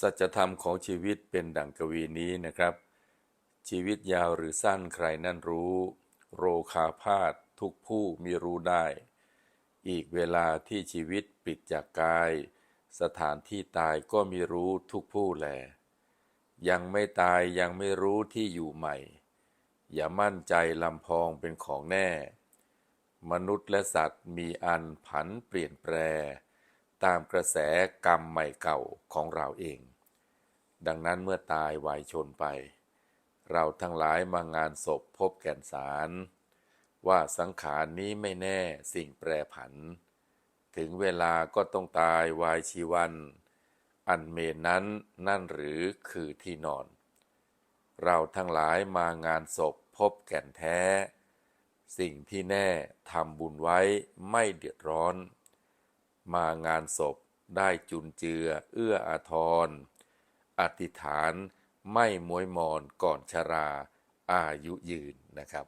สัจธรรมของชีวิตเป็นดั่งกวีนี้นะครับ ชีวิตยาวหรือสั้นใครนั่นรู้ โรคาพาธทุกผู้มีรู้ได้ อีกเวลาที่ชีวิตปิดจากกาย สถานที่ตายก็มีรู้ทุกผู้แล ยังไม่ตายยังไม่รู้ที่อยู่ใหม่ อย่ามั่นใจลำพองเป็นของแน่ มนุษย์และสัตว์มีอันผันเปลี่ยนแปร ตามกระแสกรรมใหม่เก่าของเราเอง ดังนั้นเมื่อตายวายชนไป เราทั้งหลายมางานศพพบแก่นสาร ว่าสังขารนี้ไม่แน่สิ่งแปรผัน ถึงเวลาก็ต้องตายวายชีวัน อันเมนนั้นนั่นหรือคือที่นอน เราทั้งหลายมางานศพพบแก่นแท้ สิ่งที่แน่ทำบุญไว้ไม่เดือดร้อน มางานศพได้จุนเจือเอื้ออาทร อธิษฐานไม่มวยมอนก่อนชราอายุยืนนะครับ